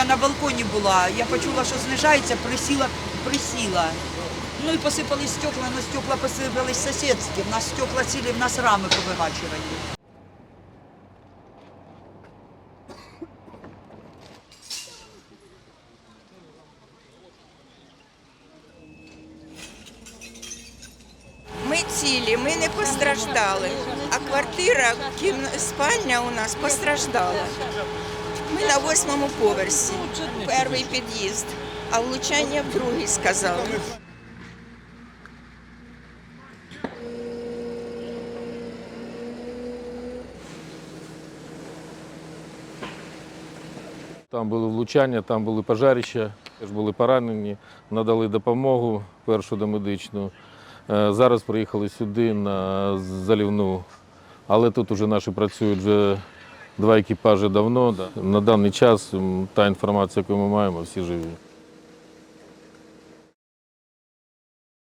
Я на балконі була, я почула, що знижається, присіла, присіла. Ну і посипались стекла, але стекла посипались сусідські. В нас стекла цілі, в нас рами повигачувані. Ми цілі, ми не постраждали, а квартира, спальня у нас постраждала. Ми на восьмому поверсі, перший під'їзд, а влучання в другий сказали. Там були влучання, там були пожарища, теж були поранені, надали допомогу першу домедичну. Е, Зараз приїхали сюди на залівну, але тут вже наші працюють вже два екіпажі давно. да. На даний час та інформація, яку ми маємо, всі живі.